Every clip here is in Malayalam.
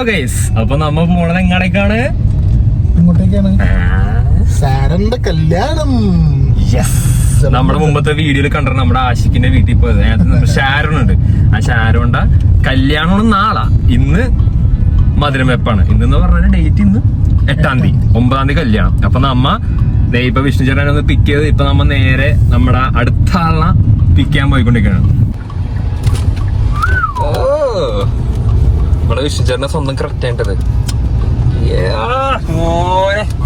ഹലോ ഗൈസ് അപ്പൊ നമ്മ പോണത് എങ്ങടേക്കാണ്? സാരന്റെ കല്യാണം. യെസ് നമ്മുടെ മുമ്പത്തെ വീഡിയോയിൽ കണ്ട നമ്മുടെ ആഷിക്കിന്റെ വീട്ടിൽ പോയത്. അതിനകത്ത് ഷാരോൺ ഉണ്ട്. ആ ഷാരോണ്ട കല്യാണം നാളാ. ഇന്ന് മധുരം വെപ്പാണ്. ഇന്ന് പറഞ്ഞ ഡേറ്റ് ഇന്ന് എട്ടാം തീയതി ഒമ്പതാം തീയതി കല്യാണം. അപ്പൊ നമ്മ ഇപ്പൊ വിഷ്ണു ചേട്ടനെ ഒന്ന് പിക്ക് ചെയ്ത് ഇപ്പൊ നമ്മ നേരെ നമ്മുടെ അടുത്ത ആളിനെ പിക്ക് ചെയ്യാൻ പോയിക്കൊണ്ടിരിക്കുകയാണ്. നമ്മുടെ വിഷ്ണു ചേട്ടന്റെ സ്വന്തം കറക്റ്റ് ആയിട്ടത്.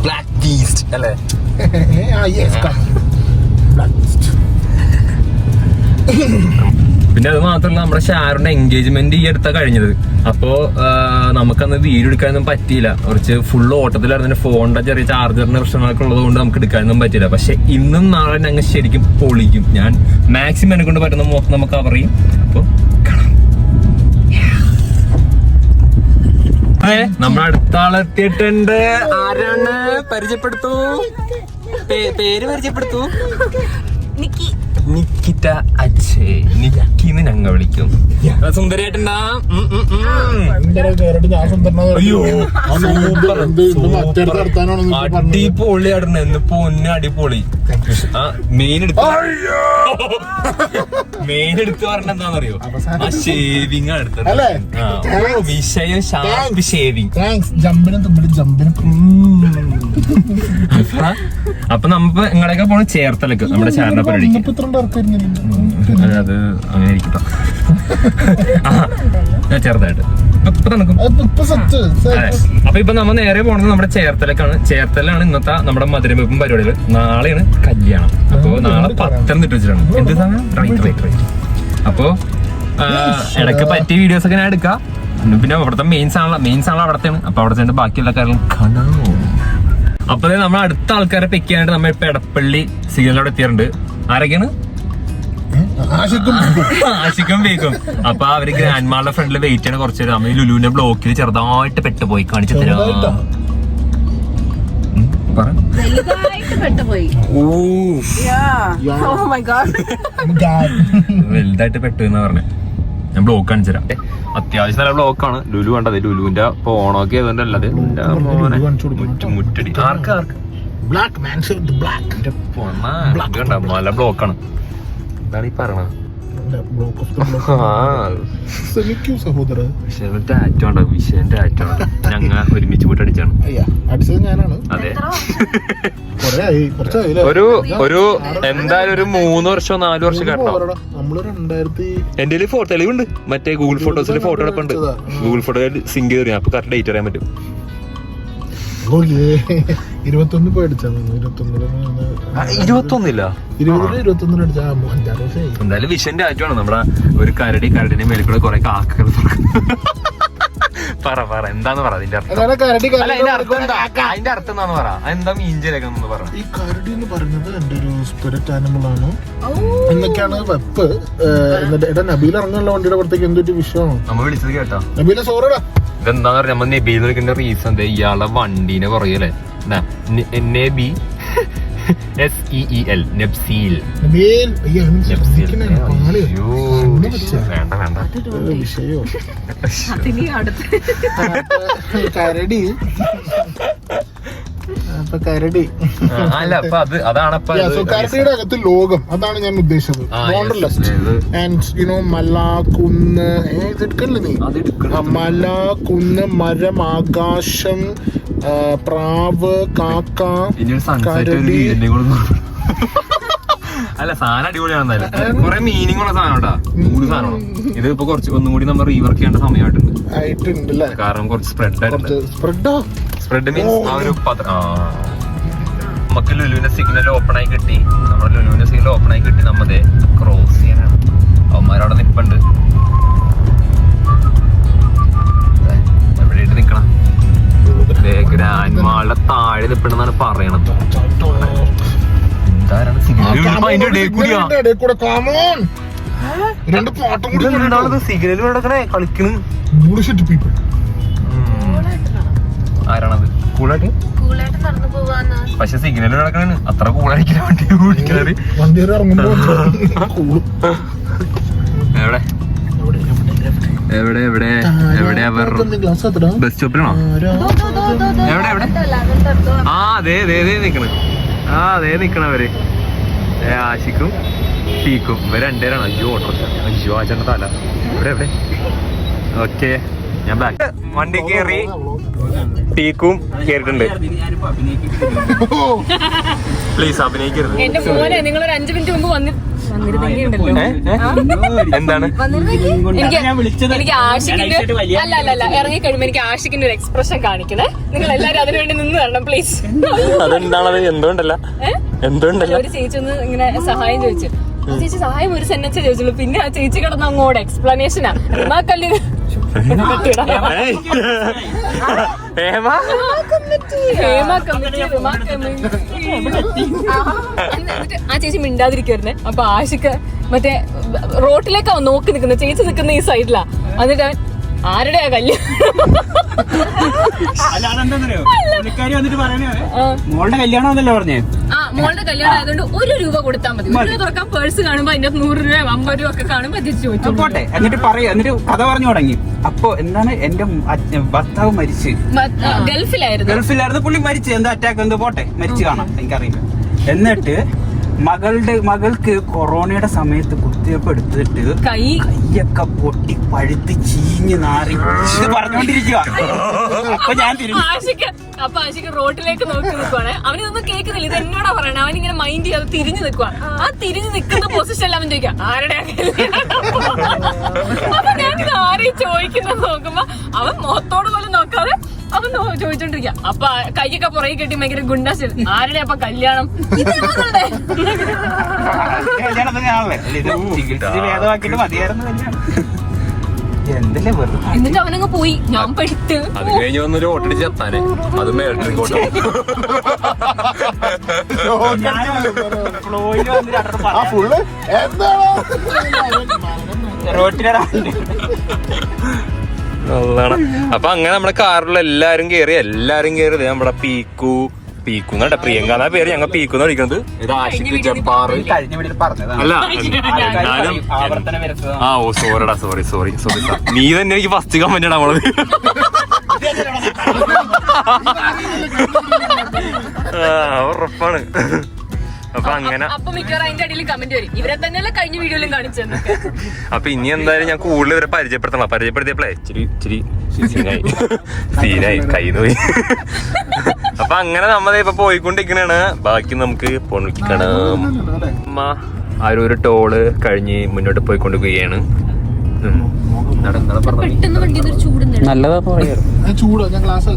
ബ്ലാക്ക് ടീസ്റ്റ് അല്ലേ. പിന്നെ അത് മാത്രമല്ല നമ്മുടെ ഷാറിന്റെ എൻഗേജ്മെന്റ് ഈ അടുത്ത കഴിഞ്ഞത്. അപ്പോ നമുക്കന്ന് വീഡിയോ എടുക്കാനൊന്നും പറ്റിയില്ല. കുറച്ച് ഫുൾ ഓട്ടത്തിലായിരുന്നു. ഫോണിന്റെ ചെറിയ ചാർജറിന്റെ പ്രശ്നങ്ങളൊക്കെ ഉള്ളത് കൊണ്ട് നമുക്ക് എടുക്കാനൊന്നും പറ്റില്ല പക്ഷെ ഇന്നും നാളെ ഞങ്ങൾ ശരിക്കും പൊളിക്കും. ഞാൻ മാക്സിമം എന്നെ കൊണ്ട് പറ്റുന്ന മൊത്തം നമുക്ക് കവർ ചെയ്യും അപ്പൊ കാണാം. നമ്മുടെ അടുത്ത ആളെത്തിയിട്ടുണ്ട് ആരാണ്? പരിചയപ്പെടുത്തൂ. പേര് പരിചയപ്പെടുത്തൂ. നിക്കി. നിക്കിറ്റ അച്ഛേ. നിക്കിന്ന് ഞങ്ങൾ വിളിക്കും. നടത്താനാണെന്ന് ഇപ്പൊ പറഞ്ഞത്. അടിപൊളി. ആ മെയിൻ എടുത്ത് മെയിൻ എടുത്ത് പറഞ്ഞ എന്താണെന്നറിയോ? ആ ഷേവിങ് എടുത്തത്. വിഷയം ഷാർപ്പ് ഷേവിങ് അപ്പൊ നമ്മ എങ്ങടെയൊക്കെ പോണ ചേർത്തലക്ക് നമ്മുടെ ചാറിന്റെ പരിപാടിക്ക്. അത് അങ്ങനെ ഇരിക്കട്ടോ. ഞാൻ ചെറുതായിട്ട്. അപ്പൊ ഇപ്പൊ നമ്മ നേരെ പോണത് നമ്മുടെ ചേർത്തലക്കാണ്. ചേർത്തലാണ് ഇന്നത്തെ നമ്മുടെ മധുരവെപ്പും പരിപാടികൾ. നാളെയാണ് കല്യാണം. അപ്പൊ നാളെ പത്തനംതിട്ട വെച്ചിട്ടാണ് എന്ത് സമയം റൈറ്റ് റൈറ്റ് റൈറ്റ് അപ്പൊ ഇടയ്ക്ക് പറ്റിയ വീഡിയോസ് ഒക്കെ ഞാൻ എടുക്കാം. പിന്നെ- അവിടുത്തെ മെയിൻ സാണല്ല മെയിൻ ആണല്ലോ അവിടത്തെയാണ്. അപ്പൊ അവിടെ ചെന്നിട്ട് ബാക്കിയുള്ള കാര്യങ്ങളും കാണാമോ അപ്പൊ നമ്മൾ അടുത്ത ആൾക്കാരെ പിക്ക് ചെയ്യാനായിട്ട് നമ്മൾ ഇപ്പൊ എടപ്പള്ളി സിഗ്നലോടെ എത്തിയിട്ടുണ്ട്. ആരൊക്കെയാണ്? ആശിക്കും. ആശിക്കും വേഗം അപ്പൊ അവർ ഗ്രാൻഡ് മാളുടെ ഫ്രണ്ടിൽ വെയിറ്റ് ചെയ്യണ കുറച്ച് ഈ ലുലുവിന്റെ ബ്ലോക്കിൽ ചെറുതായിട്ട് പെട്ടുപോയി. കാണിച്ചു തരാം? വലുതായിട്ട് പെട്ടുപോയി. Yeah. Oh my god God. വലുതായിട്ട് പെട്ടു എന്നാ പറഞ്ഞേ. ഞാൻ ബ്ലോക്ക് കാണിച്ചു തരാം. അത്യാവശ്യം നല്ല ബ്ലോക്കാണ് ലുലു കണ്ടത്. ലുലുവിന്റെ പോണൊക്കെ ആയതുകൊണ്ട് അല്ലത് മുറ്റടി. ആർക്ക് ആർക്ക്? ബ്ലാക്ക് man ബ്ലാക്ക് നല്ല ബ്ലോക്കാണ് എന്താണ് ഈ പറയണത്? ഞങ്ങൾ ഒരുമിച്ച് പോയിട്ട് അടിച്ചാണ്. അതെ? ഒരു ഒരു എന്തായാലും ഒരു മൂന്ന് വർഷം നാല് വർഷം രണ്ടായിരത്തി എന്റെ ഫോട്ടോ തെളിവുണ്ട്. മറ്റേ ഗൂഗിൾ ഫോട്ടോസിൽ ഫോട്ടോ എടുപ്പുണ്ട്. ഗൂഗിൾ ഫോട്ടോ സിങ്ക് ചെയ്ത് അപ്പൊ കറക്റ്റ് ഡേറ്റ് അറിയാൻ പറ്റും. ഇരുപത്തൊന്ന് പോയി ഇരുപത്തൊന്നില്ല? അഞ്ചാറ് ദിവസമായി. എന്തായാലും വിഷന്റെ ആറ്റമാണ് നമ്മുടെ ഒരു കരടി കരടിന്റെ മേലെ കൂടെ കുറെ കാക്കകൾ പറ പറ. എന്താന്ന് പറ അതിന്റെ അർത്ഥം. അതാണ് കരടി അല്ല അതിന്റെ അർത്ഥം അതിന്റെ അർത്ഥം എന്താന്ന് പറ. എന്താ മീൻ പറ? ഈ കരടി എന്ന് പറയുന്നത് എന്റെ ഒരു സ്പിരിറ്റ് ആനിമൽ ആണ്. എന്നൊക്കെയാണ് വെപ്പ്. എന്നിട്ട് എടാ നബീൽ ഇറങ്ങുള്ള വണ്ടിയുടെ പുറത്തേക്ക് എന്തൊരു വിഷയമാണ്. നമ്മ വിളിച്ചത് കേട്ടോ. നബീല സോറിടാ ഇതെന്താന്ന് പറയാ നമ്മ നബീൽ വിളിക്കുന്ന റീസൺ എന്താ ഇയാളെ വണ്ടീനെ പറയല്ലേ നബി എസ് ഇ ഇ എൽ അടുത്ത് കരടി. അല്ല അപ്പൊ അത് അതാണ് കരടിയുടെ അകത്ത് ലോകം അതാണ് ഞാൻ ഉദ്ദേശിച്ചത്. ആൻഡ് യുനോ മല കുന്ന് നീ. മല കുന്ന് മരം ആകാശം പ്രാവ് കാക്ക കരടി. അല്ല സാധനം അടിപൊളിയാണെന്നാലും കുറെ മീനിങ് ഉള്ള സാധനം കേട്ടാ. മൂന്ന് സാധനമാണ്. ഇത് ഇപ്പൊ കുറച്ച് ഒന്നും കൂടി നമ്മൾ റീവർക്ക് ചെയ്യേണ്ട സമയമായിട്ടുണ്ട്. കാരണം കുറച്ച് സ്പ്രെഡ് ആയിട്ടുണ്ട്. സ്പ്രെഡോ സ്പ്രെഡ് മീൻസ് ആ ഒരു. നമുക്ക് ലുലുവിന്റെ സിഗ്നൽ ഓപ്പൺ ആയി കിട്ടി. നമ്മുടെ ലുലുവിന്റെ സിഗ്നൽ ഓപ്പൺ ആയി കിട്ടി. നമ്മതേ ക്രോസ് ചെയ്യാനാണ്. അവന്മാരവിടെ നിപ്പുണ്ട്. ദേ, എവിടെയായിട്ട് നിക്കണം? ഗ്രാൻഡ് മാളുടെ താഴെ നിൽപ്പുണ്ടെന്നാണ് പറയണത്. രണ്ട് പാട്ടും കൂടി സിഗ്നൽ കിടക്കണേ കളിക്കണ്. ബുൾഷിറ്റ് പീപ്പിൾ ആരാണത്? കൂളായിട്ട്? കൂളായിട്ട് നടന്നു പോവാന്ന്. പക്ഷെ സിഗ്നൽ കിടക്കണേ അത്ര കൂളായിരിക്കില്ല വണ്ടി കൂടും എവിടെ? എവിടെ എവിടെ എവിടെ? എവിടെ എവിടെ? അവർ ബസ് സ്റ്റോപ്പിലാണോ എവിടെ എവിടെ? ആ അതെ അതെ അതെ നിക്കണ്. ആ അതെ നിക്കണവര്. ഏ, ആഷിക്കും പീക്കും ഇവർ രണ്ടുപേരാണ്. അയ്യോ ഓട്ടോ അയ്യോ ആ ചേട്ടൻ തല. ഇവിടെ എവിടെ ഓക്കെ ഞാൻ ബാക്ക് വണ്ടി കയറി ടീക്കും കേറിട്ടുണ്ട് പ്ലീസ് അഭിനയിക്കരുത്. എന്റെ മോനെ നിങ്ങൾ ഒരു അഞ്ചു മിനിറ്റ് മുമ്പ് വന്നി എന്താണ്? എനിക്ക് എനിക്ക് ആഷിക്കിന്റെ അല്ല അല്ല അല്ല. ഇറങ്ങി കഴിയുമ്പോ എനിക്ക് ആഷിക്കിന്റെ ഒരു എക്സ്പ്രഷൻ കാണിക്കണേ. നിങ്ങൾ എല്ലാരും അതിനു വേണ്ടി നിന്ന് തരണം പ്ലീസ് അതെന്താണത്? എന്തുകൊണ്ടല്ല? എന്തുകൊണ്ടല്ല? ഒരു ചേച്ചി ഒന്ന് ഇങ്ങനെ സഹായം ചോദിച്ചു. ചേച്ചി സഹായം ഒരു സെന്റൻസ് ചോദിച്ചുള്ളൂ. പിന്നെ ആ ചേച്ചി കിടന്ന് അങ്ങോട്ട് എക്സ്പ്ലനേഷനാ എന്നാ കല്ല് ഹേമ? ആ ചേച്ചി മിണ്ടാതിരിക്കുന്നെ അപ്പൊ ആശിക്ക് മറ്റേ റോട്ടിലേക്കാ നോക്കി നിൽക്കുന്നത്. ചേച്ചി നിൽക്കുന്ന ഈ സൈഡിലാ എന്നിട്ട് അവൻ, ആരുടെയാ കല്യാണം പുള്ളിക്കാരി വന്നിട്ട് പറയണേ. മോളുടെ കല്യാണം എന്നല്ലേ പറഞ്ഞേ? ആ മോളുടെ കല്യാണം ആയതുകൊണ്ട് ഒരു രൂപ കൊടുത്താൽ മതി. ഒരു തുറക്കാൻ പേഴ്സ് കാണുമ്പോ അതിന്റെ നൂറ് രൂപ അമ്പത് രൂപ ഒക്കെ കാണുമ്പോ തിരിച്ചു ചോദിച്ചു പോട്ടെ എന്നിട്ട് പറയൂ എന്നിട്ട് കഥ പറഞ്ഞു തുടങ്ങി. അപ്പൊ എന്താണ് എന്റെ ഭർത്താവ് മരിച്ച്. ഗൾഫിലായിരുന്നു. ഗൾഫിലായിരുന്നു പുള്ളി മരിച്ചു. എന്താ അറ്റാക്ക് എന്തോ? പോട്ടെ മരിച്ചു കാണാം. എനിക്കറിയില്ല. എന്നിട്ട് മകളുടെ മകൾക്ക് കൊറോണയുടെ സമയത്ത് കുത്തിവെപ്പ് എടുത്തിട്ട് കൈ. കൈയൊക്കെ പൊട്ടി പഴുത്ത് ചീഞ്ഞ് നാറി ഇത് പറഞ്ഞോണ്ടിരിക്കുക അപ്പൊ ഞാൻ തിരിഞ്ഞു. ആശിക്ക് അപ്പൊ ആശിക്ക് റോട്ടിലേക്ക് നോക്കി നിൽക്കുവാണ്. അവനൊന്നും കേൾക്കുന്നില്ല. ഇത് എന്നോടാ പറയണേ? അവൻ ഇങ്ങനെ മൈൻഡ് ചെയ്യാതെ തിരിഞ്ഞു നിൽക്കുക ആ. തിരിഞ്ഞു നിൽക്കുന്ന പൊസിഷനിൽ അവൻ ചോദിക്കാം ആരുടെ അപ്പൊ ഞാൻ ഇത് ആരെയും ചോദിക്കുന്നത് നോക്കുമ്പോ അവൻ മുഖത്തോട് പോലും നോക്കാതെ അവൻ ചോദിച്ചോണ്ടിരിക്ക. അപ്പൊ കൈയൊക്കെ പുറകെ കെട്ടി ഭയങ്കര ഗുണ്ടാസ് ആരുടെ അപ്പൊ കല്യാണം? എന്നിട്ട് അവനങ്ങ് പോയി. ഞാൻ പെട്ട് അത് കഴിഞ്ഞ് വന്നൊരു ഓട്ടടിച്ച് എത്താനെ. അത് മേട്ടിക്കോട്ടെ ഫ്ലോയിൽ വന്നിട്ട് നല്ലാണ് അപ്പൊ അങ്ങനെ നമ്മുടെ കാറിലുള്ള എല്ലാരും കേറി എല്ലാരും കേറിയത് ദേ നമ്മുടെ പീക്കു പീക്കു എന്നാ പ്രിയങ്ക എന്നാ പേര്? ഞങ്ങൾ പീക്കു എന്ന് വിളിക്കുന്നത് ഇത് ആഷിഖ് ജബ്ബാർ. അല്ല ആ ഓ സോറിടാ സോറി സോറി സോറി നീ തന്നെ എനിക്ക് ഫസ്റ്റ് കമന്റ് ഇടാ നമ്മളത് ഉറപ്പാണ്. അപ്പൊ അങ്ങനെ അപ്പൊ മിക്കവാറും അതിന്റെ അടിയിൽ കമന്റ് വരും. ഇവരെ തന്നെയല്ലേ കഴിഞ്ഞ വീഡിയോയിലും കാണിച്ചെന്നൊക്കെ അപ്പൊ ഇനി എന്തായാലും ഞാൻ കൂടുതൽ ഇവരെ പരിചയപ്പെടുത്തണം. പരിചയപ്പെടുത്തിയപ്പോഴേ ഇച്ചിരി ഇച്ചിരി സീനായി. സീനായി കയ്യിൽ പോയി അപ്പൊ അങ്ങനെ നമ്മ ഇപ്പൊ പോയിക്കൊണ്ടിരിക്കണാണ്. ബാക്കി നമുക്ക് പൊണിക്കണം അമ്മ ആരൊരു ടോൾ കഴിഞ്ഞ് മുന്നോട്ട് പോയിക്കൊണ്ടിരിക്കുകയാണ്. ഉം. എന്താണ് എന്താണ് പറഞ്ഞത് നീ? പെട്ടെന്ന് വണ്ടി ഒരു ചൂടുന്നുണ്ട് നല്ലതാന്ന് പറയാറ് ഞാൻ ചൂടാ ഞാൻ ഗ്ലാസ്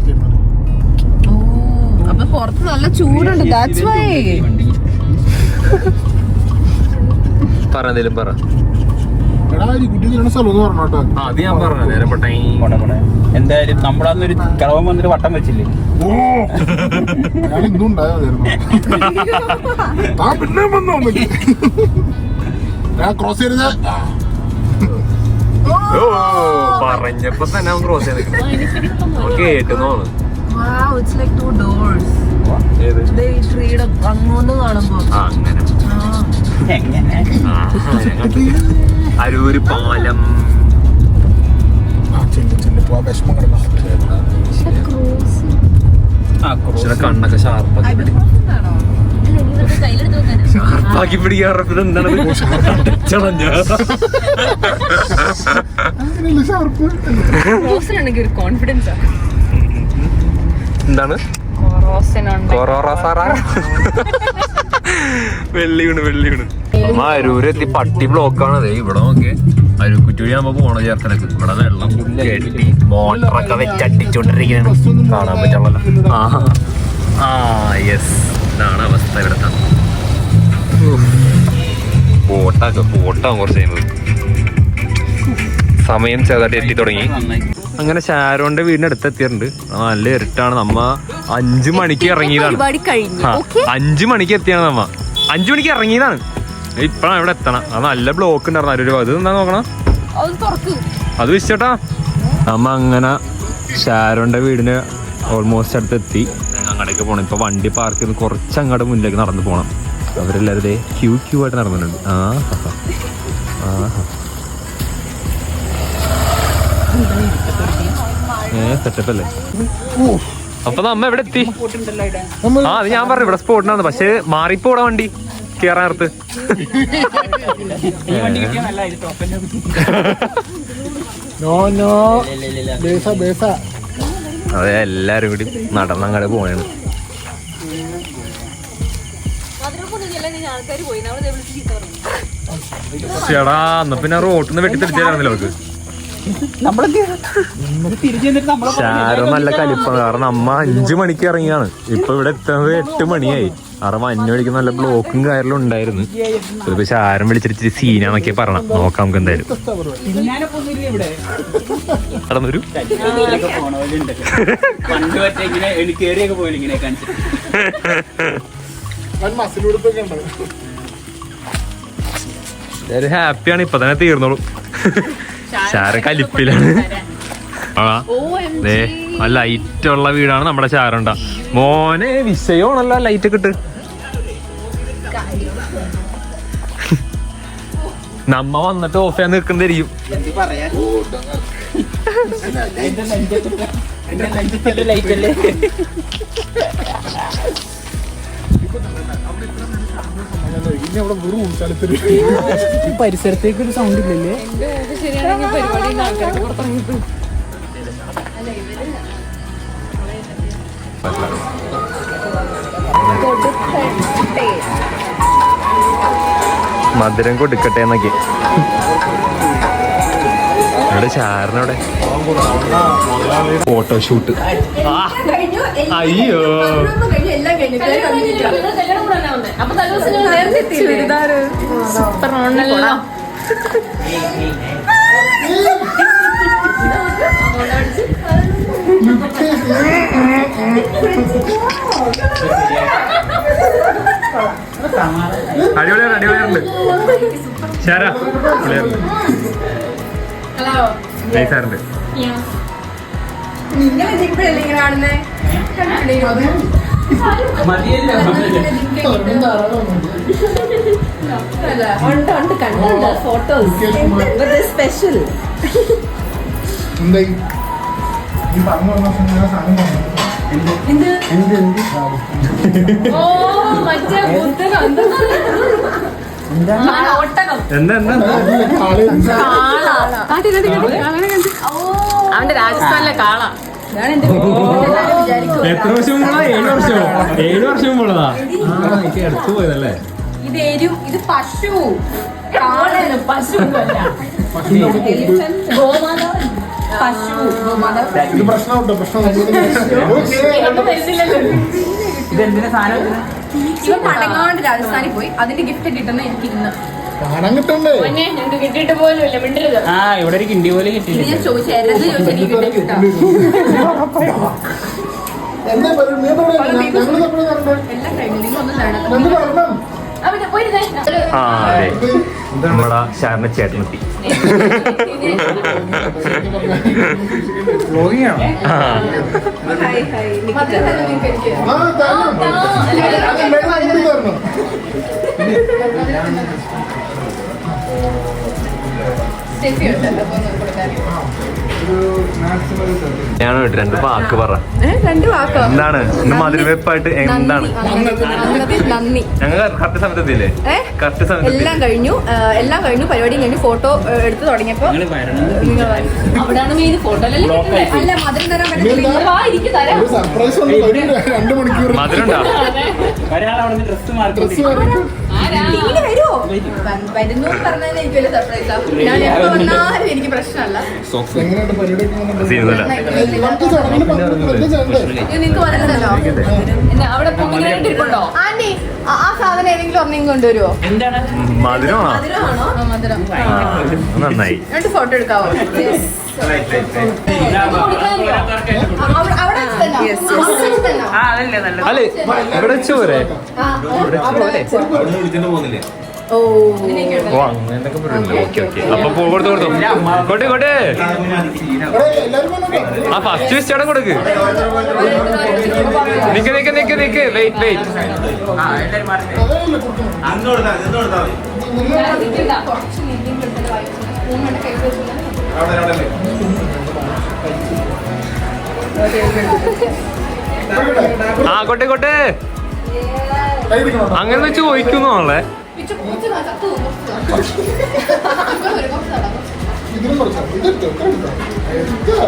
പുറത്ത് നല്ല ചൂടുണ്ട്. ദാറ്റ്സ് വൈ പറ എന്തേലും പറ. നമ്മളന്ന് അത് ഞാൻ പറഞ്ഞു നേരം പെട്ടെ. എന്തായാലും നമ്മളന്നൊരു കിളവൻ വന്നൊരു വട്ടം വെച്ചില്ലേ? ക്രോസ് ഓ പറഞ്ഞപ്പോ തന്നെ അവൻ ക്രോസ് ചെയ്ത് കേട്ടുന്നോന്ന്. Wow, it's like two doors. ഏത്? ദേ ഈ ട്രീയുടെ അങ്ങോന്ന് കാണുമ്പോ. ആ അങ്ങനെ. അരൂര് പാലം. കണ്ണൊക്കെ ഷാർപ്പാക്കി ഷാർപ്പാക്കി എന്താണ് വെള്ളി വീണ് വെള്ളി വീണ് അമ്മ അരൂര് എത്തി പട്ടി ബ്ലോക്കാണ് ഇവിടെ നോക്കിയേ അരുക്കുറ്റൂരി ആകുമ്പോ പോണ ചേർത്തനക്ക് ഇവിടെ വെള്ളം കെട്ടി മോട്ടറൊക്കെ വെച്ചടിച്ചോണ്ടിരിക്കുകയാണ് കാണാൻ പറ്റുള്ളല്ലോ ആ ആ യെസ് ഇതാണ് അവസ്ഥ ഇവിടുത്തെ. ബോട്ടൊക്കെ ബോട്ടാവും കുറച്ച് കഴിയുമ്പോൾ സമയം ചെറുതായിട്ട് എത്തി തുടങ്ങി. അങ്ങനെ ഷാരോന്റെ വീടിന്റെ അടുത്ത് എത്തിയിട്ടുണ്ട്. നല്ല ഇരുട്ടാണ്. നമ്മ അഞ്ചു മണിക്ക് ഇറങ്ങിയതാണ്. അഞ്ചു മണിക്ക് എത്തിയാണ് നമ്മ. അഞ്ചു മണിക്ക് ഇറങ്ങിയതാണ്. ഇപ്പഴാണ് ഇവിടെ എത്തണം. അത് നല്ല ബ്ലോക്ക് ഉണ്ടായിരുന്നു. അത് എന്താ നോക്കണം? അത് തുറക്കൂ. അത് വിശ്വട്ടാ. നമ്മ അങ്ങനെ ഷാരോന്റെ വീടിന് ഓൾമോസ്റ്റ് അടുത്തെത്തി. അങ്ങോട്ടേക്ക് പോകണം ഇപ്പൊ വണ്ടി പാർക്ക് ചെയ്ത് കുറച്ച് അങ്ങോട്ട് മുന്നിലേക്ക് നടന്നു പോണം. അവരെല്ലാവരും ദേ ക്യൂ ക്യൂ ആയിട്ട് നടന്നിട്ടുണ്ട്. ആ അപ്പൊ നമ്മ എവിടെ എത്തി? ആ അത് ഞാൻ പറഞ്ഞു. ഇവിടെ സ്പോട്ടിനാണ് പക്ഷെ മാറിപ്പോടാ വണ്ടി. കേറാൻ നേരത്ത് ഈ വണ്ടി കിട്ടിയ നല്ല ഇത് ടോപ്പല്ലേ നോ. നോ ബേസ ബേസ. അതെ എല്ലാരും കൂടി നടന്നങ്ങടെ പോയാണ് ചേടാ എന്നാ പിന്നെ റോട്ടിന്ന് വെട്ടി തിരിച്ചായിരുന്നല്ലോ അവർക്ക് ശാരോ നല്ല കലിപ്പാണ്. കാരണം അമ്മ അഞ്ചു മണിക്ക് ഇറങ്ങിയാണ് ഇപ്പൊ ഇവിടെ എത്തുന്നത് എട്ട് മണിയായി. കാരണം അഞ്ചു മണിക്ക് നല്ല ബ്ലോക്കും കാര്യങ്ങളും ഉണ്ടായിരുന്നു. പക്ഷെ ശാരം വിളിച്ചിട്ട് സീനാന്നൊക്കെ പറഞ്ഞ നോക്കാം നമുക്ക് എന്തായാലും. ഹാപ്പിയാണ്. ഇപ്പൊ തന്നെ തീർന്നോളൂ. ശാരം കലിപ്പിലാണ്. ആ ലൈറ്റ് ഉള്ള വീടാണ് നമ്മുടെ ചാരണ്ട മോനെ വിഷയമാണല്ലോ ലൈറ്റ് ഒക്കെ ഇട്ട് നമ്മ വന്നിട്ട് ഓഫ് ചെയ്യാൻ നിൽക്കുന്നതായിരിക്കും. പരിസരത്തേക്ക് ഒരു സൗണ്ട് ഇല്ലല്ലേ? പുറത്തിറങ്ങിപ്പോ മധുരം കൊടുക്കട്ടെ എന്നൊക്കെ. ഇവിടെ ശാരനവിടെ ഫോട്ടോഷൂട്ട്. അയ്യോ. അപ്പൊ അടിപൊളിയാണ് അടിപൊളിയാറുണ്ട് നൈസാറുണ്ട് ഉണ്ട് ഉണ്ട് കണ്ടുണ്ട് ഫോട്ടോസ് സ്പെഷ്യൽ എന്തായി? ഈ പറഞ്ഞു സാധനം എന്ത്? ഓ മറ്റേ ബുദ്ധനോ എന്താ ഒട്ടകം. എന്താ കാട്ടി അവന്റെ രാജസ്ഥാനിലെ കാള. ഞാൻ എന്റെ വിചാരിക്കും? എത്ര വർഷം മുമ്പുള്ളതാ? ഏഴ് വർഷമോ? ഏഴ് വർഷം മുമ്പുള്ളതാ? ആ എനിക്ക് അടുത്ത് പോയതല്ലേ? ഇത് എരു ഇത് പശു കാളയാണ് പശു ഗോമാത പശു ഗോമാത ഇത് പ്രശ്നമുണ്ടോ പ്രശ്നം ഇതെന്തിനാ സാധനം? ഇവ പടങ്ങാണ്ട് രാജസ്ഥാനിൽ പോയി. അതിന്റെ ഗിഫ്റ്റ് കിട്ടുന്ന എനിക്ക് ഇന്ന് കാണാൻ കിട്ടണ്ടേ? കിട്ടിയിട്ട് പോലും ഇല്ല മിണ്ടരുത്. ആ ഇവിടെ ഒരു കിണ്ടി പോലെ ഇത് കിട്ടിയില്ല ഞാൻ ചോദിച്ചു എരത് ചോദിച്ചു എല്ലാം കഴിഞ്ഞു. നിങ്ങൾ ഒന്നും തരണം ആ അതെ. നമ്മുടെ ശാരണ ചേട്ടനെത്തി ആ. ഞാൻ കേട്ടോ രണ്ട് വാക്ക് പറ. രണ്ട് വാക്ക്? എന്താണ്? മധുരവെപ്പായിട്ട് എന്താണ്? നന്ദി. ഞങ്ങൾ കറക്റ്റ് സമയത്ത് എത്തിയില്ലേ കറക്റ്റ് സമയത്ത് എല്ലാം കഴിഞ്ഞു. എല്ലാം കഴിഞ്ഞു. പരിപാടിയും കഴിഞ്ഞു. ഫോട്ടോ എടുത്ത് തുടങ്ങിയപ്പോ വരണം. മെയിൻ ഫോട്ടോ അല്ല? മധുരം തരാൻ പറ്റില്ല ഡ്രസ് ഡ്രസ് മാറി ഇങ്ങനെ വരുമോ വരുന്നു പറഞ്ഞാൽ എനിക്ക് വലിയ സർപ്രൈസാ ഞാൻ എപ്പോ വന്നാലും എനിക്ക് പ്രശ്നമല്ല. നിങ്ങൾക്ക്? ഇത് അവിടെ പൊങ്ങിട്ടുണ്ടോ ആന്റി ആ ആ സാധനം ഏതെങ്കിലും ഒന്നും കൊണ്ടുവരുമോ എന്താണ്? മധുരമാണോ? മധുരമാണോ? മധുരം. നന്നായി. രണ്ട് ഫോട്ടോ എടുക്കാവോ? അല്ലേ ഇവിടെ ചോരെ ഇവിടെ ചോരെ ഓ. അങ്ങനൊക്കെ ഓക്കെ ഓക്കെ അപ്പൊ കൊടുത്തു കൊടുത്തു. കൊടുത്തു കൊടു ആ ഫസ്റ്റ് വിസ്റ്റ് കൊടുക്ക്? നിക്ക് നിക്ക് നിക്ക് നിക്ക്. വെയിറ്റ് വെയിറ്റ് ആ കൊട്ടെ കൊട്ടെ അങ്ങനെ വെച്ച് ചോദിക്കുന്നു നീട്ടിയും കിട്ടുന്ന വായിച്ചു മൂന്നെണ്ണം കൈ വെച്ചില്ല ആയിക്കോട്ടെ ആയിക്കോട്ടെ അങ്ങനെ ചോദിക്കുന്നോളെ ഇതിനും കുറച്ചാ ഇതെടുത്തോ ഇതെടുത്തോ എടുത്തോ.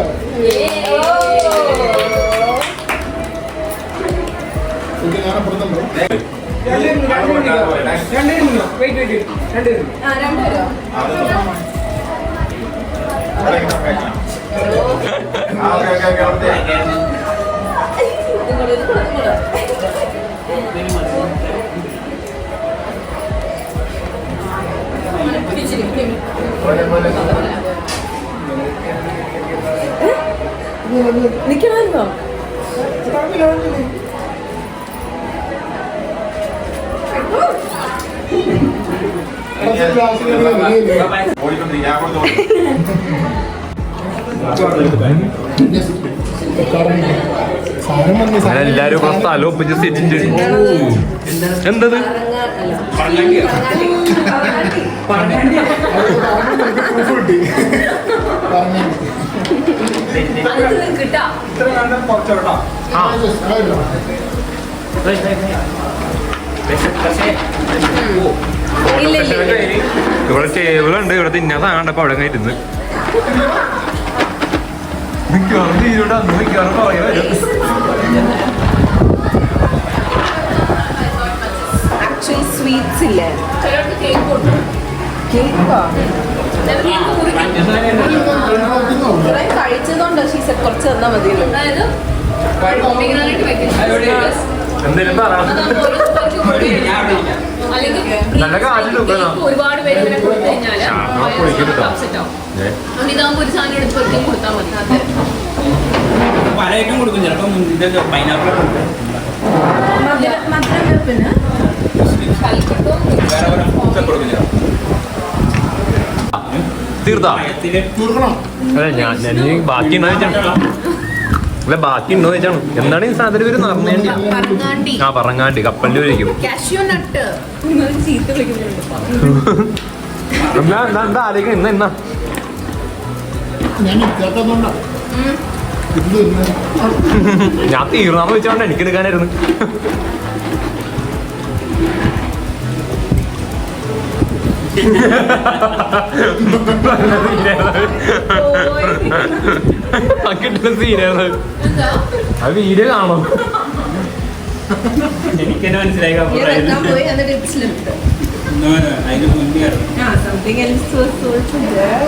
ഇത് ഞാൻ അപ്പുറത്തുണ്ടോ നിക്കണോ സാധനം വന്നു സാധനം എല്ലാരും ഇവിടെ സ്ഥലം ഒപ്പിച്ച് സെറ്റിട്ട് എന്തത് പ്രൂഫ് കിട്ടി പറഞ്ഞു കിട്ടാ ആ ഇല്ല, ഇല്ല, ഇല്ല. ഇവിടെ ടേബിൾ ഉണ്ട് ഇവിടെ തിന്നാൻ സാധനം അവിടെ ഇരുന്ന് മിക്കവാറും തീരുണ്ട് അന്ന് മിക്കവാറും പറയാൻ വരും ആക്ച്വലി എല്ലാരും ഇല്ലേ ചിലർക്ക് കേക്ക് കൊടുക്കും കേക്കോ ടേബിളുണ്ട് ഇവിടെ ഇത്രയും കഴിച്ചതുകൊണ്ട് അവിടെ കയറ്റുന്നത് തന്നാൽ മതിയല്ലോ അതായത് ഇങ്ങനെയായിട്ട് പറയാൻ എന്തേലും പറ. സ്വീറ്റ്സ് ഇല്ലേ കേക്കോ നല്ല കാശ് കൊടുക്കണം. കേക്ക് ഒരുപാട് പേര് ഇങ്ങനെ കൊടുത്തു കേട്ടോ. upset ആവും. ഇതാകുമ്പോ ഒരു സാധനം എടുത്ത് കൊടുത്താൽ മതി. കൊടുക്കും. ചിലപ്പം പൈനാപ്പിൾ മധുരം വെപ്പിന് തീർത്താ? അതെ ഞാൻ ഞാൻ ഇനി ബാക്കി ഉണ്ടോ അല്ല ബാക്കി ഉണ്ടോ എന്താണ് ഈ സാധനം പേര് പറങ്ങാണ്ടി ആ പറങ്ങാണ്ടി കപ്പലിന്റെ ഒരിക്കും എന്നാ എന്താ എന്താ ആലോചിക്കണം? ഞാൻ തീർന്നാന്ന് വെച്ചോണ്ട് എനിക്ക് എടുക്കാനായിരുന്നു കിട്ടുന്ന സീനാണ് അത് വീഡിയോ എനിക്കെന്നെ മനസ്സിലായി ആ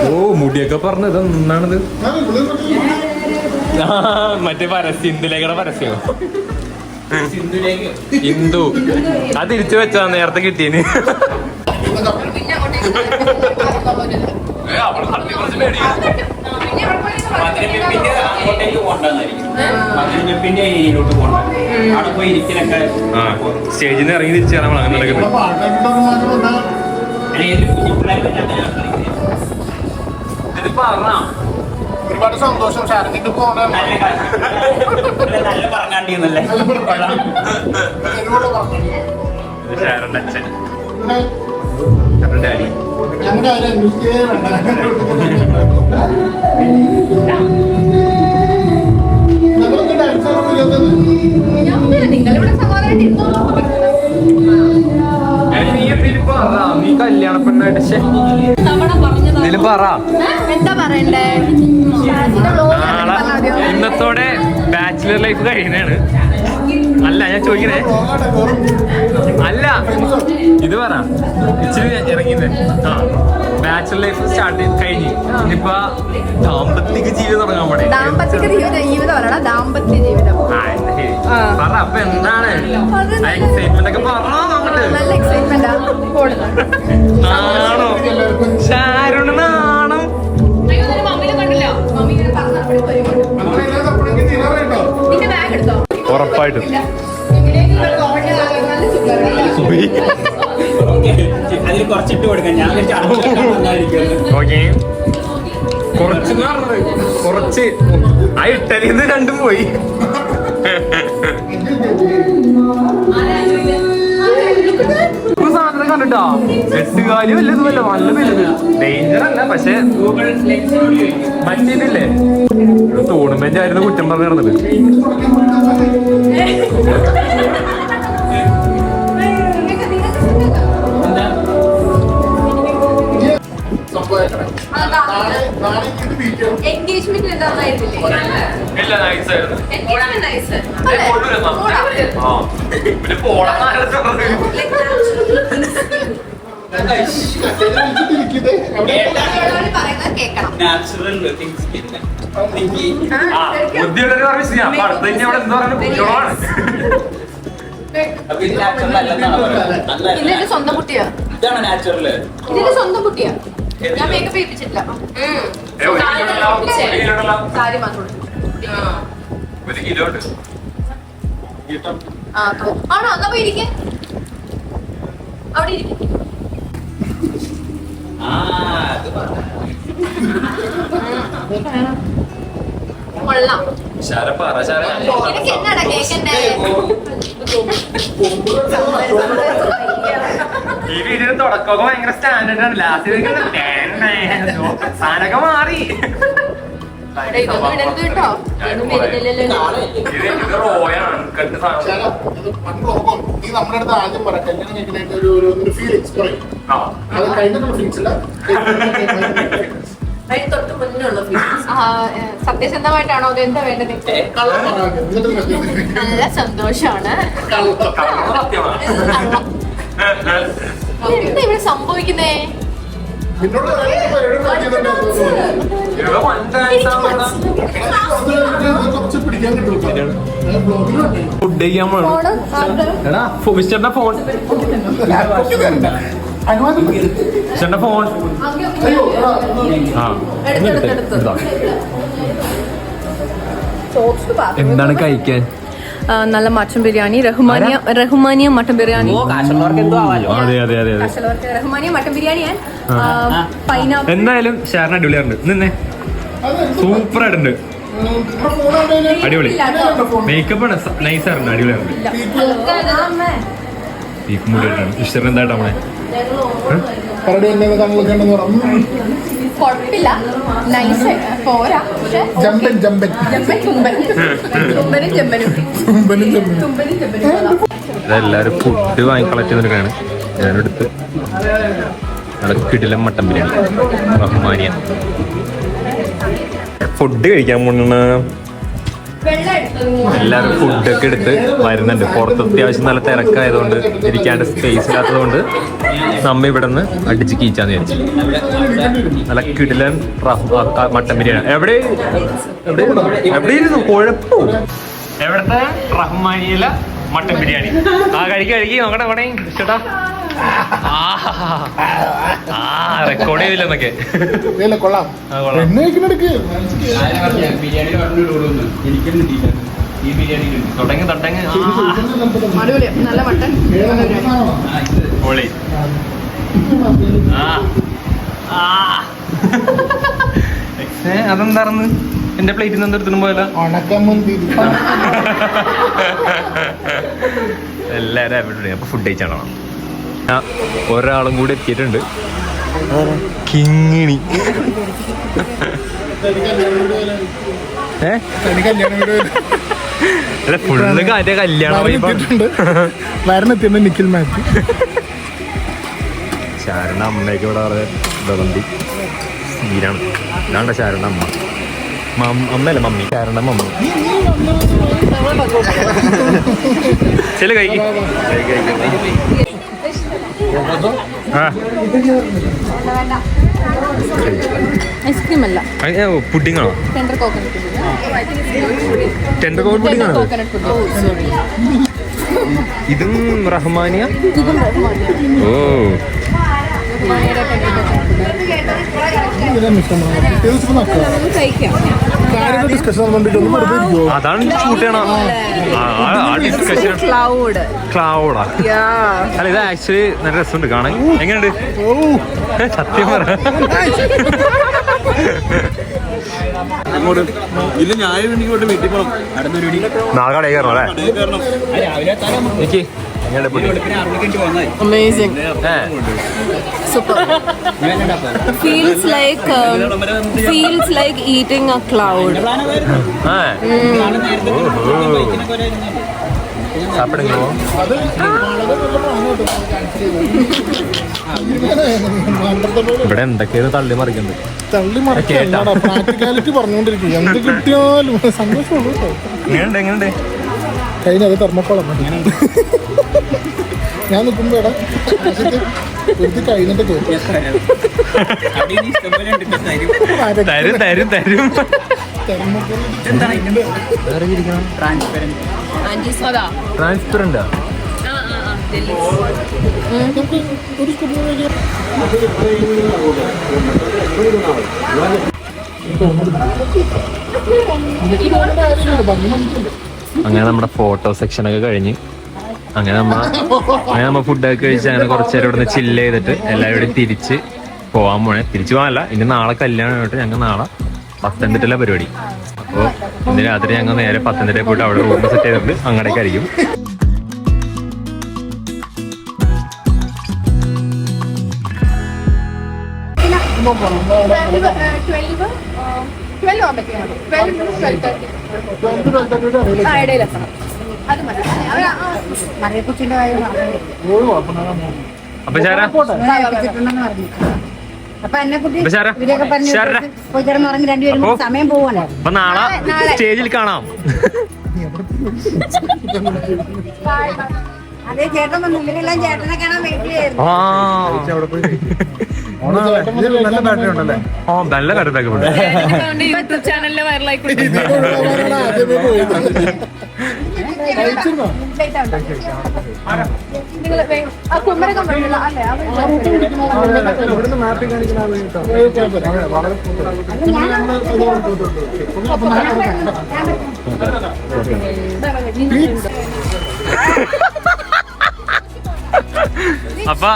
ഓ മുടിയൊക്കെ പറഞ്ഞത് എന്നാണിത്? ആ, മറ്റേ പരസ്യം ഇന്ദുലേഖയുടെ പരസ്യം സിന്ധുലേക്ക് ഹിന്ദു അത് തിരിച്ചു വെച്ചാ നേരത്തെ കിട്ടീന്. സ്റ്റേജിൽ നിന്ന് ഇറങ്ങി തിരിച്ചു നമ്മൾ അങ്ങനെ നടക്കുന്നത്. ഇതിപ്പോ മാറ്റം ഒരുപാട് സന്തോഷം ഷാരങ്ങിട്ട് പോകണേ നല്ല കളി. നല്ല നല്ല പറഞ്ഞാണ്ടി എന്നല്ലേ കല്യാണ പെണ്ണായിട്ട് പറ. എന്താ പറയണ്ടേ? നാളെ ഇന്നത്തോടെ ബാച്ചിലർ ലൈഫ് കഴിയുന്നതാണ്. അല്ല ഞാൻ ചോദിക്കണേ. അല്ല ഇത് പറ. ഇച്ചിരി ഇറങ്ങിയത് ആ. ബാച്ചിലർ ലൈഫ് സ്റ്റാർട്ട് ചെയ്ത് കഴിഞ്ഞു. ഇനിയിപ്പോ ദാമ്പത്യ ജീവിതം തുടങ്ങാൻ പാടെ ദാമ്പത്യ ജീവിതം ജീവിതം അല്ലടാ ദാമ്പത്യ. പറ അപ്പൊ എന്താണ്? എക്സൈറ്റ്മെന്റ് ഒക്കെ പറഞ്ഞോ അങ്ങോട്ട്. നല്ല എക്സൈറ്റ്മെന്റാ ശാരുണ നാണം? ഉറപ്പായിട്ടും. അതിൽ കുറച്ചിട്ട് കൊടുക്കാം. ഞാൻ കുറച്ച് കുറച്ച് ആ ഇട്ടലിന്ന് രണ്ടും പോയി. സാധനം കണ്ടിട്ടോ? എട്ടുകാലി വല്ലതുമല്ല നല്ല വലുത്. ഡേഞ്ചർ അല്ല പക്ഷെ മറ്റേതില്ലേ ടൂർണമെന്റ് ആയിരുന്നു കുറ്റം പറഞ്ഞു നടന്നത്. എൻഗേജ്മെന്റ് ഇല്ല നൈസ് ആയിരുന്നു. എൻഗേജ്മെന്റ് നൈസ് പിന്നെ കേൾക്കണം നാച്ചുറൽ തിങ്സ് ബുദ്ധിയുള്ളൊരു പറഞ്ഞു അപ്പൊ അടുത്ത ഇനി അവിടെ എന്താ പറയുക? കുട്ടികളാണ്. ഇതെന്റെ സ്വന്തം കുട്ടിയാ. ഇതാണ് നാച്ചുറൽ ഇതിന്റെ സ്വന്തം കുട്ടിയാ. ഞാൻ മേക്കപ്പ് ചെയ്യിപ്പിച്ചിട്ടില്ല. സാരി മാത്രം. ആണോ? എന്നാ പോയി ഇരിക്കെ. അവിടെ ഇരിക്കും. കൊള്ളാം. ശാര പറ ശാര നിനക്ക് എന്നാടാ കേക്കണ്ടേ? ഈ വീഡിയോ തുടക്കമൊക്കെ ഭയങ്കര സ്റ്റാൻഡേർഡ് ആണ്. ലാസ്റ്റ് സാധനമൊക്കെ മാറി. നീ നമ്മുടെ അടുത്ത് ആദ്യം പറ. കല്യാണം കഴിക്കുന്നതിന്റെ ഒരു ഒരു ഫീലിങ്സ് പറയും. ആ. അത് കഴിഞ്ഞിട്ടുള്ള ഫീലിങ്സ് ഇല്ല സത്യസന്ധമായിട്ടാണോ അതെന്താ വേണ്ടത്? നല്ല സന്തോഷമാണ്. എന്താ ഇവിടെ സംഭവിക്കുന്നേ? ഫുഡ് എടാ മിസ്റ്ററിന്റെ ഫോൺ മിസ്റ്ററിന്റെ ഫോൺ അയ്യോ എടാ, ആ. എന്താണ് കഴിക്കാൻ? നല്ല മട്ടൻ ബിരിയാണി റഹ്മാനിയ റഹ്മാനിയ മട്ടൻ ബിരിയാണി. ഓ എന്തോ ആവാലോ അതെ അതെ അതെ അതെ. ചിലവർക്ക് റഹ്മാനിയ മട്ടൻ ബിരിയാണി. പൈനാപ്പിൾ എന്തായാലും ഷാറിന് അടിപൊളിയാണ് നിന്നെ. സൂപ്പർ ആയിട്ടുണ്ട്. അടിപൊളി മേക്കപ്പ് ആണ് നൈസ് ആയിരുന്നു മുടി ഇട്ടാണ് ഇഷ്ടം എന്തായിട്ടാ നമ്മളെ കുഴപ്പമില്ല. നൈസ് പോരാ. പക്ഷെ ജമ്പൻ ജമ്പൻ. ജമ്പൻ തുമ്പൻ. തുമ്പനും ജമ്പനും. തുമ്പനും തുമ്പനും ജമ്പനും. ഫുഡ് വാങ്ങി കളക്ട് ചെയ്തിട്ടാണ് ഞാനെടുത്ത് അവിടെ കിടിലം മട്ടൻ ബിരിയാണി. റഹ്മാനിയ ഫുഡ് കഴിക്കാൻ പോണ എല്ലാവരും ഫുഡൊക്കെ എടുത്ത് വരുന്നുണ്ട്. പുറത്ത് അത്യാവശ്യം നല്ല തിരക്കായതുകൊണ്ട് ഇരിക്കാണ്ട് സ്പേസ് ഇല്ലാത്തതുകൊണ്ട് നമ്മ ഇവിടെ നിന്ന് അടിച്ച് കീച്ചാന്ന് വിചാരിച്ചു. നല്ല കിടിലൻ മട്ടൻ ബിരിയാണി. എവിടെ? എവിടെ? എവിടെ ഇരുന്നു കുഴപ്പോ? എവിടത്തെ റഹ്മാനിയില മട്ടൻ ബിരിയാണി? ആ കഴിക്ക് കഴിക്ക്. നോക്കട്ടെ ചേട്ടാ റെക്കോർഡ് ചെയ്തില്ലെന്നൊക്കെ. കൊള്ളാം. എണ്ണ കഴിക്കുന്നെടുക്ക് എനിക്കും കിട്ടിയില്ല ഈ ബിരിയാണി തുടങ്ങി തട്ടങ്ങ് നല്ല മട്ടൻ. പൊളി അതെന്താണെന്ന് എന്റെ പ്ലേറ്റിൽ നിന്ന് എടുത്തിട്ട് പോയല്ലോ. ഉണക്കമന്തി എല്ലാരും അവിടെ അപ്പൊ ഫുഡ് കഴിച്ചാണോ? ആ ഒരാളും കൂടി എത്തിയിട്ടുണ്ട്. കിങ്ങിണി. ഏ? അല്ല ഫുള്ള് കാറ്റ കല്യാണം വരണെത്തിയുണ്ട് നിഖിൽ മാറ്റി ശാരണ അമ്മയൊക്കെ ഇവിടെ വളരെ വിളമ്പി സീനാണ് ഇതാണ്ട ശാരണ അമ്മ. അമ്മയല്ല മമ്മി? ശാരണ മമ്മി. ചില കൈ. ഐസ്ക്രീം അല്ല ടെൻഡർ കോക്കനട്ട് ടെൻഡർ കോക്കനട്ട് ഇതും റഹ്മാനിയ? ഓ. അതാണ് ഷൂട്ട് ക്ലൗഡ് ക്ലൗഡാ അല്ല ഇത് ആക്ച്വലി നല്ല രസമുണ്ട് കാണാൻ. എങ്ങനെയുണ്ട്? സത്യം പറ. നാളെ കടയിൽ കയറണം അല്ലേ? രാവിലെ എനിക്ക് amazing super feels like feels like eating a cloud ഇവിടെ എന്തൊക്കെയാണ് തള്ളി മറിക്കുന്നത് തള്ളി കേട്ടാ. പ്രാക്ടിക്കാലിറ്റി പറഞ്ഞുകൊണ്ടിരിക്കും എന്ത് കിട്ടിയാലും സന്തോഷമുള്ളൂ എങ്ങനെയുണ്ട് എങ്ങനെയുണ്ട് ഞാൻ നിൽക്കുമ്പോ എടാ ആദ്യത്തെ ഒരുത്തി കഴിഞ്ഞിട്ട് കേട്ടു തരും തരും തരും. അതാ. ട്രാൻസ്പെറന്റ് ഒരു സ്കൂളിൽ അങ്ങനെ നമ്മുടെ ഫോട്ടോ സെക്ഷനൊക്കെ കഴിഞ്ഞ്. അങ്ങനെ നമ്മ അങ്ങനെ നമ്മ ഫുഡൊക്കെ കഴിച്ച് അങ്ങനെ കുറച്ച് നേരം ഇവിടെ ചില്ല് ചെയ്തിട്ട് എല്ലാവരും തിരിച്ച് പോവാൻ പോണേ. തിരിച്ചു പോകാനല്ല ഇനി നാളെ കല്യാണം ആയിട്ട് ഞങ്ങൾ നാളെ പത്തനംതിട്ടയിലെ പരിപാടി. അപ്പോൾ ഇന്ന് രാത്രി ഞങ്ങൾ നേരെ പത്തനംതിട്ടയിൽ പോയിട്ട് അവിടെ റൂം സെറ്റ് ചെയ്തിട്ട് അങ്ങടേക്കായിരിക്കും ആയിരിക്കും. തേർട്ടി ആ ഇടയിലെത്തണം. മറിയക്കുച്ചിന്റെ കാര്യം പറഞ്ഞു അപ്പൊ ശാരാ വെച്ചിട്ടുണ്ടെന്ന് പറഞ്ഞു അപ്പൊ എന്നെ കുട്ടി ഇവരെയൊക്കെ പറഞ്ഞു ശാരാ പോയി കിടന്ന് ഉറങ്ങി രണ്ടുപേരും സമയം പോവാണ് നാളെ സ്റ്റേജിൽ കാണാം അതേ ചേട്ടൻ വന്നു ഇവരെല്ലാം ചേട്ടനെ കാണാൻ വെയിറ്റ് ചെയ്യായിരുന്നു ആ നല്ല ബാറ്ററി ഉണ്ടല്ലേ ഓ നല്ല കരുത്തൊക്കെ ഉണ്ട് യൂട്യൂബ് ചാനലിൽ വൈറലായിക്കൊണ്ട് അപ്പൊ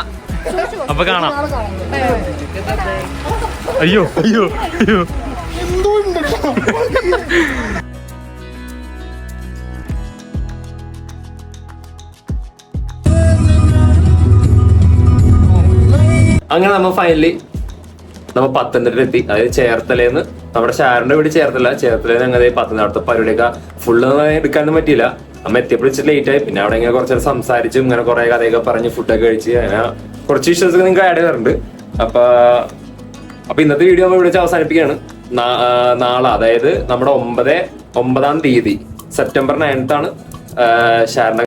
അപ്പൊ കാണാം. അയ്യോ അയ്യോ അയ്യോ. അങ്ങനെ നമ്മൾ ഫൈനലി നമ്മൾ എത്തി അതായത് ചേർത്തലേന്ന് നമ്മുടെ ഷാറിന്റെ വീട് ചേർത്തല. ചേർത്തലേന്ന് അങ്ങനെ പത്തനംതിട്ട പരിപാടിയൊക്കെ ഫുള്ള് എടുക്കാനൊന്നും പറ്റിയില്ല. നമ്മ എത്തിയപ്പോൾ ഇച്ചിരി ലേറ്റ് ആയി. പിന്നെ അവിടെ ഇങ്ങനെ കുറച്ച് സംസാരിച്ചും ഇങ്ങനെ കുറെ കഥയൊക്കെ പറഞ്ഞ് ഫുഡൊക്കെ കഴിച്ച് അങ്ങനെ കുറച്ച് ഇഷ്യൂസ് ഒക്കെ നിങ്ങൾക്ക് ആഡ് ചെയ്യാറുണ്ട്. അപ്പൊ അപ്പൊ ഇന്നത്തെ വീഡിയോ നമ്മൾ ഇവിടെ വെച്ച് അവസാനിപ്പിക്കുകയാണ്. നാളെ അതായത് നമ്മുടെ ഒമ്പത് ഒമ്പതാം തീയതി സെപ്റ്റംബർ നയൻത്താണ് ഷാറിന്റെ